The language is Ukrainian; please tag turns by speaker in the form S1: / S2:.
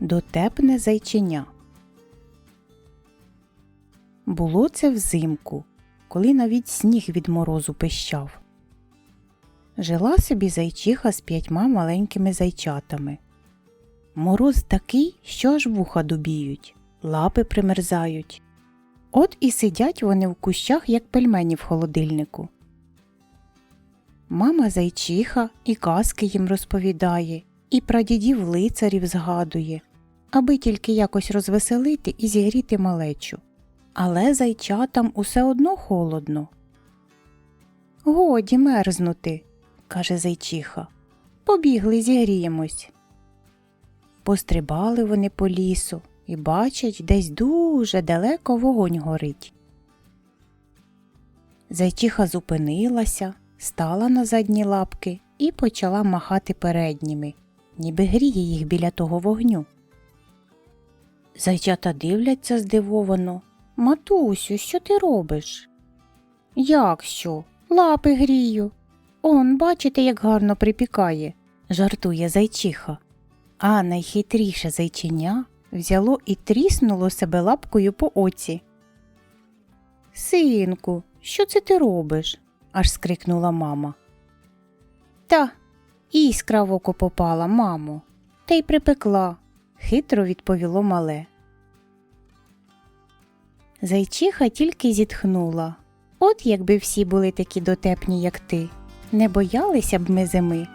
S1: Дотепне зайченя. Було це взимку, коли навіть сніг від морозу пищав. Жила собі зайчиха з п'ятьма маленькими зайчатами. Мороз такий, що аж вуха дубіють, лапи примерзають. От і сидять вони в кущах, як пельмені в холодильнику. Мама зайчиха і казки їм розповідає, і прадідів лицарів згадує, аби тільки якось розвеселити і зігріти малечу. Але зайчатам усе одно холодно. Годі мерзнути, каже зайчиха. Побігли зігріємось. Пострибали вони по лісу і бачать, десь дуже далеко вогонь горить. Зайчиха зупинилася, стала на задні лапки і почала махати передніми, ніби гріє їх біля того вогню. Зайчата дивляться здивовано. Матусю, що ти робиш? Як що? Лапи грію. Он, бачите, як гарно припікає, жартує зайчиха. А найхитріше зайченя взяло і тріснуло себе лапкою по оці. Синку, що це ти робиш? аж скрикнула мама. Та іскра в око попала, мамо, та й припекла, хитро відповіло мале. Зайчиха тільки зітхнула. От якби всі були такі дотепні, як ти, не боялися б ми зими.